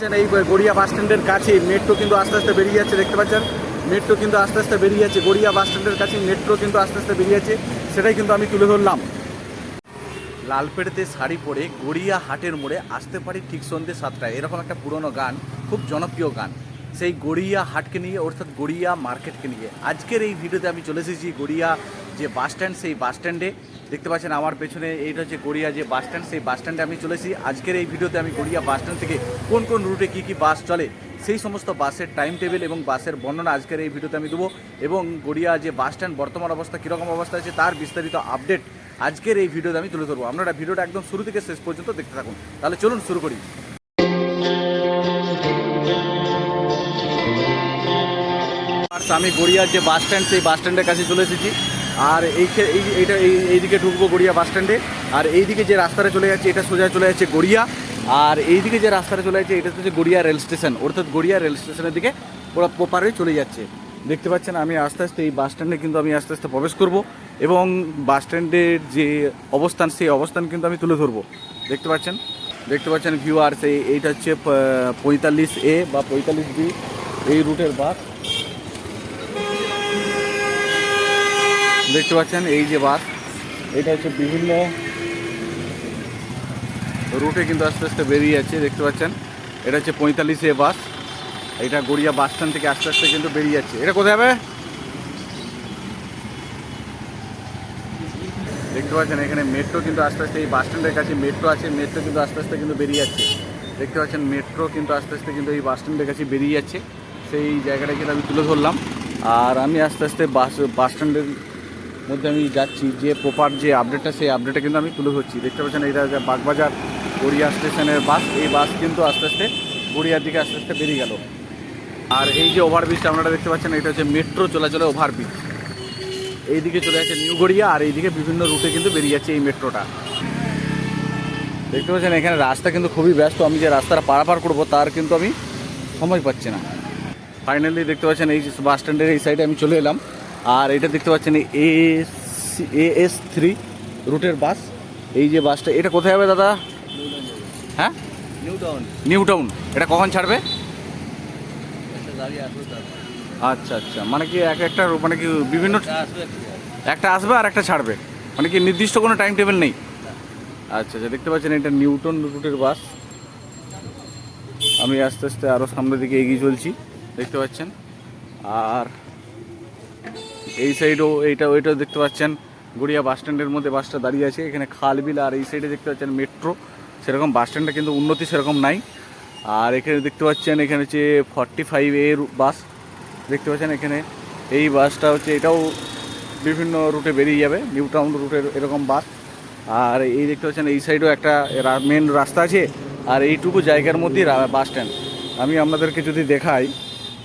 এই গড়িয়া বাস স্ট্যান্ডের কাছে মেট্রো কিন্তু আস্তে আস্তে বেরিয়ে যাচ্ছে, দেখতে পাচ্ছেন? মেট্রো কিন্তু আস্তে আস্তে বেরিয়ে যাচ্ছে, গড়িয়া বাস স্ট্যান্ডের কাছে মেট্রো কিন্তু আস্তে আস্তে বেরিয়ে যাচ্ছে। সেটাই কিন্তু আমি তুলে ধরলাম। লালপেড়েতে শাড়ি পরে গড়িয়া হাটের মোড়ে আসতে পারি ঠিক সন্ধ্যে সাতটায়। এরকম একটা পুরনো গান, খুব জনপ্রিয় গান। সেই গড়িয়া হাটকে নিয়ে, অর্থাৎ গড়িয়া মার্কেটকে নিয়ে। আজকের এই ভিডিওতে আমি চলে এসেছি গড়িয়া যে বাস স্ট্যান্ড, সেই বাস স্ট্যান্ডে। দেখতে পাচ্ছেন আমার পেছনে এইটা হচ্ছে গড়িয়া যে বাস স্ট্যান্ড, সেই বাস স্ট্যান্ডে আমি চলে এসেছি আজকের এই ভিডিওতে আমি গড়িয়া বাস স্ট্যান্ড থেকে কোন কোন রুটে কী কী বাস চলে, সেই সমস্ত বাসের টাইম টেবিল এবং বাসের বর্ণনা আজকের এই ভিডিওতে আমি দেবো। এবং গড়িয়া যে বাস স্ট্যান্ড, বর্তমান অবস্থা, কীরকম অবস্থা আছে তার বিস্তারিত আপডেট আজকের এই ভিডিওতে আমি তুলে ধরবো। আপনারা ভিডিওটা একদম শুরু থেকে শেষ পর্যন্ত দেখতে থাকুন। তাহলে চলুন শুরু করি। আমি গড়িয়ার যে বাস স্ট্যান্ড, সেই বাস স্ট্যান্ডের কাছে চলে এসেছি। আর এই এইটা এই এইদিকে ঢুকবো গড়িয়া বাস স্ট্যান্ডে। আর এইদিকে যে রাস্তাটা চলে যাচ্ছে, এটা সোজা চলে যাচ্ছে গড়িয়া। আর এইদিকে যে রাস্তাটা চলে যাচ্ছে, এটা হচ্ছে গড়িয়া রেল স্টেশন। অর্থাৎ গড়িয়া রেল স্টেশনের দিকে পুরো প্রপারে চলে যাচ্ছে। দেখতে পাচ্ছেন, আমি আস্তে আস্তে এই বাস স্ট্যান্ডে কিন্তু আমি আস্তে আস্তে প্রবেশ করব এবং বাস স্ট্যান্ডের যে অবস্থান, সেই অবস্থান কিন্তু আমি তুলে ধরবো। দেখতে পাচ্ছেন? দেখতে পাচ্ছেন ভিউয়ার্স এই এইটা হচ্ছে পঁয়তাল্লিশ এ বা পঁয়তাল্লিশ বি এই রুটের বাস। দেখতে পাচ্ছেন, এই যে বাস, এটা হচ্ছে বিভিন্ন রুটে কিন্তু আস্তে আস্তে বেরিয়ে যাচ্ছে, দেখতে পাচ্ছেন। এটা হচ্ছে পঁয়তাল্লিশ এ বাস, এটা গড়িয়া বাস স্ট্যান্ড থেকে আস্তে আস্তে কিন্তু বেরিয়ে যাচ্ছে। এটা কোথায় হবে? দেখতে পাচ্ছেন, এখানে মেট্রো কিন্তু আস্তে আস্তে, এই বাস স্ট্যান্ডের কাছে মেট্রো আছে, মেট্রো কিন্তু আস্তে আস্তে কিন্তু বেরিয়ে যাচ্ছে। দেখতে পাচ্ছেন, মেট্রো কিন্তু আস্তে আস্তে কিন্তু এই বাস স্ট্যান্ডের কাছে বেরিয়ে যাচ্ছে। সেই জায়গাটা কিন্তু আমি তুলে ধরলাম। আর আমি আস্তে আস্তে বাস বাস স্ট্যান্ডের মধ্যে আমি যাচ্ছি, যে প্রপার যে আপডেটটা সেই আপডেটটা কিন্তু আমি তুলে ধরছি। দেখতে পাচ্ছেন, এটা যে বাগবাজার গড়িয়া স্টেশনের বাস এই বাস কিন্তু আস্তে আস্তে গড়িয়ার দিকে আস্তে আস্তে বেরিয়ে গেল। আর এই যে ওভারব্রিজটা আপনারা দেখতে পাচ্ছেন, এটা হচ্ছে মেট্রো চলাচলে ওভারব্রিজ এইদিকে চলে যাচ্ছে নিউ গড়িয়া, আর এইদিকে বিভিন্ন রুটে কিন্তু বেরিয়ে যাচ্ছে এই মেট্রোটা দেখতে পাচ্ছেন, এখানে রাস্তা কিন্তু খুবই ব্যস্ত। আমি যে রাস্তাটা পারাপার করব, তার কিন্তু আমি সময় পাচ্ছি না। ফাইনালি দেখতে পাচ্ছেন, এই বাস স্ট্যান্ডের এই সাইডে আমি চলে এলাম। আর এটা দেখতে পাচ্ছেন এ এস থ্রি রুটের বাস। এই যে বাসটা এটা কোথায় হবে দাদা? হ্যাঁ? নিউ টাউন নিউ টাউন এটা কখন ছাড়বে? আচ্ছা আচ্ছা। মানে কি এক একটা মানে কি বিভিন্ন একটা আসবে আর একটা ছাড়বে। মানে কি নির্দিষ্ট কোনো টাইম টেবিল নেই? আচ্ছা আচ্ছা। দেখতে পাচ্ছেন এটা নিউটন রুটের বাস। আমি আস্তে আস্তে আরও সামনের দিকে এগিয়ে চলছি। দেখতে পাচ্ছেন? আর এই সাইডও এইটা ওইটাও দেখতে পাচ্ছেন, গড়িয়া বাস স্ট্যান্ডের মধ্যে বাসটা দাঁড়িয়ে আছে, এখানে খালবিল আর এই সাইডে দেখতে পাচ্ছেন মেট্রো সেরকম বাস স্ট্যান্ডে কিন্তু উন্নতি সেরকম নাই। আর এখানে দেখতে পাচ্ছেন, এখানে হচ্ছে ফর্টি ফাইভ এর বাস দেখতে পাচ্ছেন এখানে, এই বাসটা হচ্ছে, এটাও বিভিন্ন রুটে বেরিয়ে যাবে নিউ টাউন রুটের এরকম বাস আর এই দেখতে পাচ্ছেন, এই সাইডেও একটা মেন রাস্তা আছে, আর এইটুকু জায়গার মধ্যেই বাস স্ট্যান্ড আমি আপনাদেরকে যদি দেখাই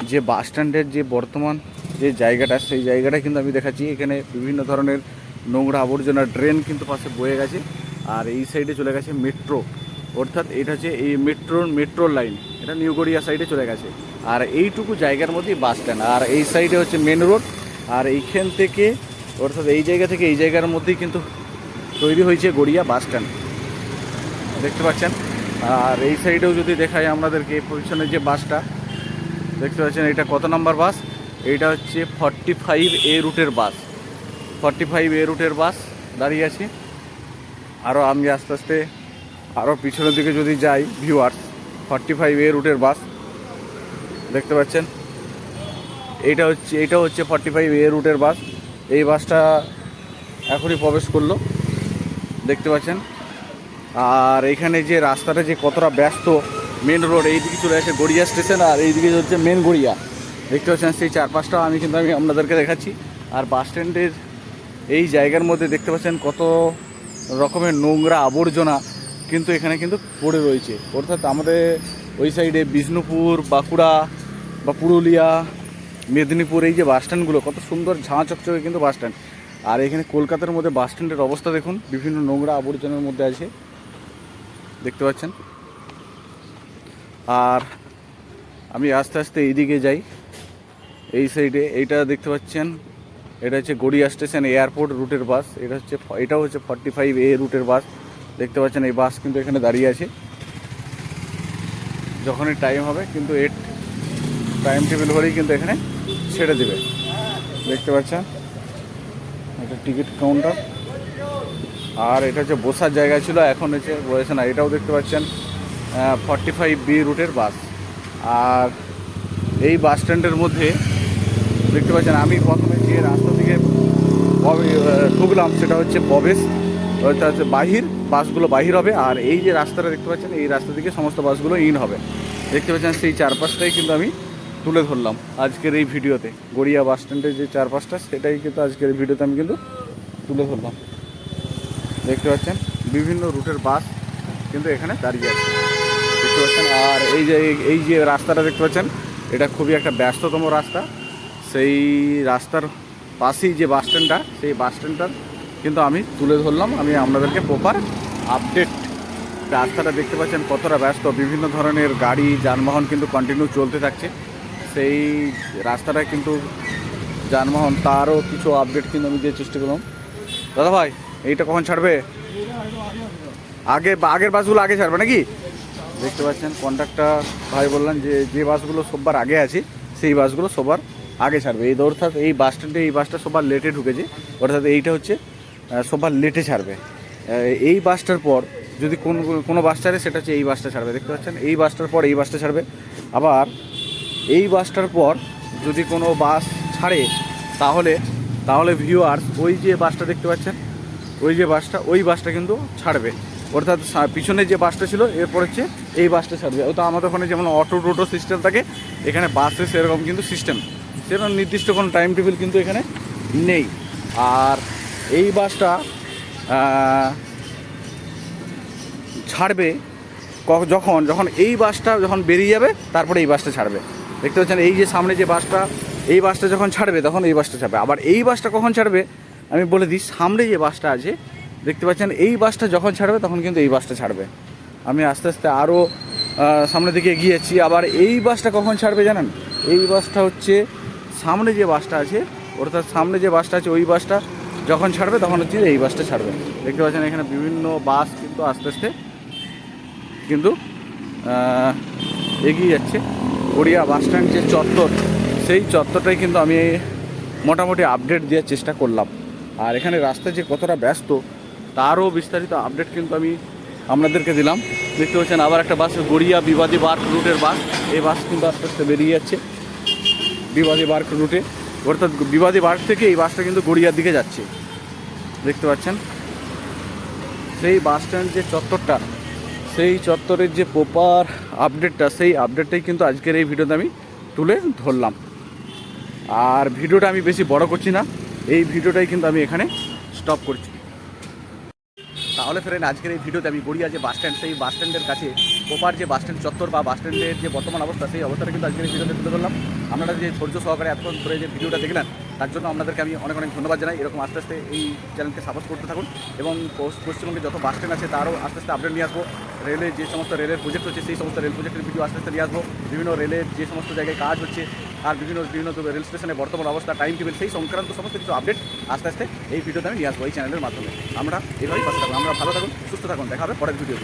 যে বাস স্ট্যান্ডের যে বর্তমান যে জায়গাটা, সেই জায়গাটা কিন্তু আমি দেখাচ্ছি। এখানে বিভিন্ন ধরনের নোংরা আবর্জনা ড্রেন কিন্তু পাশে বয়ে গেছে আর এই সাইডে চলে গেছে মেট্রো অর্থাৎ এটা হচ্ছে এই মেট্রোর মেট্রোর লাইন এটা নিউ গড়িয়া সাইডে চলে গেছে। আর এইটুকু জায়গার মধ্যেই বাস স্ট্যান্ড আর এই সাইডে হচ্ছে মেন রোড আর এইখান থেকে, অর্থাৎ এই জায়গা থেকে এই জায়গার মধ্যেই কিন্তু তৈরি হয়েছে গড়িয়া বাস স্ট্যান্ড দেখতে পাচ্ছেন? আর এই সাইডেও যদি দেখাই আমাদেরকে পিছনের যে বাসটা দেখতে পাচ্ছেন এটা কত নাম্বার বাস এইটা হচ্ছে ফর্টি ফাইভ এ রুটের বাস। ফর্টি ফাইভ এ রুটের বাস দাঁড়িয়ে আছে। আরও আমি আস্তে আস্তে আরও পিছনের দিকে যদি যাই ভিউয়ার্স ফর্টি ফাইভ এ রুটের বাস। দেখতে পাচ্ছেন? এইটা হচ্ছে এইটা হচ্ছে ফর্টি ফাইভ এ রুটের বাস। এই বাসটা এখনই প্রবেশ করল। দেখতে পাচ্ছেন? আর এখানে যে রাস্তাটা যে কতটা ব্যস্ত মেন রোড এইদিকে চলে আসে গড়িয়া স্টেশন আর এইদিকে হচ্ছে মেন গড়িয়া। দেখতে পাচ্ছেন, সেই চার পাঁচটা আমি কিন্তু আমি আপনাদেরকে দেখাচ্ছি। আর বাস স্ট্যান্ডের এই জায়গার মধ্যে দেখতে পাচ্ছেন কত রকমের নোংরা আবর্জনা কিন্তু এখানে কিন্তু পড়ে রয়েছে। অর্থাৎ আমাদের ওই সাইডে বিষ্ণুপুর, বাঁকুড়া বা পুরুলিয়া, মেদিনীপুর, এই যে বাস স্ট্যান্ডগুলো, কত সুন্দর ঝাঁ চকচকে কিন্তু বাস স্ট্যান্ড। আর এখানে কলকাতার মধ্যে বাস স্ট্যান্ডের অবস্থা দেখুন, বিভিন্ন নোংরা আবর্জনার মধ্যে আছে। দেখতে পাচ্ছেন? আর আমি আস্তে আস্তে এইদিকে যাই। এই সাইডে এইটা দেখতে পাচ্ছেন, এটা হচ্ছে গড়িয়া স্টেশন এয়ারপোর্ট রুটের বাস, এটা হচ্ছে এটাও হচ্ছে ফর্টি ফাইভ এ রুটের বাস, দেখতে পাচ্ছেন এই বাস কিন্তু এখানে দাঁড়িয়ে আছে। যখনই টাইম হবে কিন্তু এট টাইম টেবিল হলেই কিন্তু এখানে ছেড়ে দেবে। দেখতে পাচ্ছেন? এটা টিকিট কাউন্টার আর এটা হচ্ছে বসার জায়গা ছিল, এখন হচ্ছে বসে না, এটাও দেখতে পাচ্ছেন ফর্টি ফাইভ বি রুটের বাস। আর এই বাস স্ট্যান্ডের মধ্যে দেখতে পাচ্ছেন, আমি প্রথমে যে রাস্তা থেকে ঢুকলাম সেটা হচ্ছে প্রবেশ হচ্ছে বাহির, বাসগুলো বাহির হবে, আর এই যে রাস্তাটা দেখতে পাচ্ছেন, এই রাস্তা থেকে সমস্ত বাসগুলো ইন হবে। দেখতে পাচ্ছেন, সেই চারপাশটাই কিন্তু আমি তুলে ধরলাম আজকের এই ভিডিওতে। গড়িয়া বাস স্ট্যান্ডের যে চারপাশটা, সেটাই কিন্তু আজকের এই ভিডিওতে আমি কিন্তু তুলে ধরলাম। দেখতে পাচ্ছেন, বিভিন্ন রুটের বাস কিন্তু এখানে দাঁড়িয়ে আছে। দেখতে পাচ্ছেন, আর এই যে এই যে রাস্তাটা দেখতে পাচ্ছেন, এটা খুবই একটা ব্যস্ততম রাস্তা। সেই রাস্তার পাশেই যে বাস স্ট্যান্ডটা, সেই বাস স্ট্যান্ডটার কিন্তু আমি তুলে ধরলাম। আমি আপনাদেরকে প্রপার আপডেট রাস্তাটা দেখতে পাচ্ছেন, কতটা ব্যস্ত। বিভিন্ন ধরনের গাড়ি, যানবাহন কিন্তু কন্টিনিউ চলতে থাকছে। সেই রাস্তাটা কিন্তু যানবাহন, তারও কিছু আপডেট কিন্তু আমি দিয়ে চেষ্টা করলাম। দাদা ভাই, এইটা কখন ছাড়বে? আগে, আগের বাসগুলো আগে ছাড়বে নাকি? দেখতে পাচ্ছেন কন্ট্রাক্টর ভাই বললেন যে যে বাসগুলো সবার আগে আছে, সেই বাসগুলো সবার আগে ছাড়বে। এই অর্থাৎ এই বাস স্ট্যান্ডে এই বাসটা সবার লেটে ঢুকেছে। অর্থাৎ এইটা হচ্ছে সবার লেটে ছাড়বে। এই বাসটার পর যদি কোন, কোনো বাস ছাড়ে, সেটা হচ্ছে এই বাসটা ছাড়বে। দেখতে পাচ্ছেন? এই বাসটার পর এই বাসটা ছাড়বে। আবার এই বাসটার পর যদি কোনো বাস ছাড়ে, তাহলে তাহলে ভিউয়ার্স ওই যে বাসটা দেখতে পাচ্ছেন, ওই যে বাসটা ওই বাসটা কিন্তু ছাড়বে। অর্থাৎ পিছনে যে বাসটা ছিল, এরপর হচ্ছে এই বাসটা ছাড়বে। তো আমাদের ওখানে যেমন অটো টোটো সিস্টেম থাকে এখানে বাসে সেরকম কিন্তু সিস্টেম সেরকম নির্দিষ্ট কোনো টাইম টেবিল কিন্তু এখানে নেই। আর এই বাসটা ছাড়বে যখন যখন এই বাসটা যখন বেরিয়ে যাবে, তারপরে এই বাসটা ছাড়বে। দেখতে পাচ্ছেন, এই যে সামনে যে বাসটা, এই বাসটা যখন ছাড়বে, তখন এই বাসটা ছাড়বে। আবার এই বাসটা কখন ছাড়বে, আমি বলে দিই, সামনে যে বাসটা আছে, দেখতে পাচ্ছেন, এই বাসটা যখন ছাড়বে, তখন কিন্তু এই বাসটা ছাড়বে। আমি আস্তে আস্তে আরও সামনের দিকে এগিয়ে যাচ্ছি। আবার এই বাসটা কখন ছাড়বে জানেন? এই বাসটা হচ্ছে সামনে যে বাসটা আছে, অর্থাৎ সামনে যে বাসটা আছে, ওই বাসটা যখন ছাড়বে তখন হচ্ছে এই বাসটা ছাড়বে। দেখতে পাচ্ছেন এখানে বিভিন্ন বাস কিন্তু আস্তে আস্তে কিন্তু এগিয়ে যাচ্ছে। গড়িয়া বাস স্ট্যান্ড যে চত্বর, সেই চত্বরটাই কিন্তু আমি মোটামুটি আপডেট দেওয়ার চেষ্টা করলাম। আর এখানে রাস্তা যে কতটা ব্যস্ত, তারও বিস্তারিত আপডেট কিন্তু আমি আপনাদেরকে দিলাম। দেখতে পাচ্ছেন, আবার একটা বাস, গড়িয়া বিবাদী বার্ক রুটের বাস। এই বাস কিন্তু আস্তে আস্তে বেরিয়ে যাচ্ছে। বিবাদী বার্ক রুটে, অর্থাৎ বিবাদী বার্ক থেকে এই বাসটা কিন্তু গড়িয়ার দিকে যাচ্ছে। দেখতে পাচ্ছেন, সেই বাস স্ট্যান্ড যে চত্বরটা, সেই চত্বরের যে প্রপার আপডেটটা সেই আপডেটটাই কিন্তু আজকের এই ভিডিওতে আমি তুলে ধরলাম। আর ভিডিওটা আমি বেশি বড় করছি না, এই ভিডিওটাই কিন্তু আমি এখানে স্টপ করছি। তাহলে ফ্রেন্ড আজকের এই ভিডিওতে আমি গড়িয়া যে বাস স্ট্যান্ড সেই বাস স্ট্যান্ডের কাছে প্রপার যে বাস স্ট্যান্ড চত্বর বা বাস স্ট্যান্ডের যে বর্তমান অবস্থা, সেই অবস্থাটা কিন্তু আজকের এই ভিডিওতে তুলে ধরলাম। আপনারা যে ধৈর্য সহকারে এতক্ষণ ধরে যে ভিডিওটা দেখলেন তার জন্য আপনাদেরকে আমি অনেক অনেক ধন্যবাদ জানাই। এরকম আস্তে আস্তে এই চ্যানেলকে সাপোর্ট করতে থাকুন এবং পশ্চিমবঙ্গে যত বাস স্ট্যান্ড আছে, তারও আস্তে আস্তে আপডেট নিয়ে আসব। রেলের যে সমস্ত রেলের প্রজেক্ট হচ্ছে, সেই সমস্ত রেল প্রজেক্টের ভিডিও আস্তে আস্তে নিয়ে আসব। বিভিন্ন রেলের যে সমস্ত জায়গায় কাজ হচ্ছে আর বিভিন্ন বিভিন্ন রেল স্টেশনের বর্তমান অবস্থা টাইম টেবিল সেই সংক্রান্ত সমস্ত কিছু আপডেট আস্তে আস্তে এই ভিডিওতে আমি নিয়ে আসব এই চ্যানেলের মাধ্যমে। আমরা এভাবেই পাশে থাকুন। আমরা ভালো থাকুন, সুস্থ থাকুন। দেখা হবে পরের ভিডিও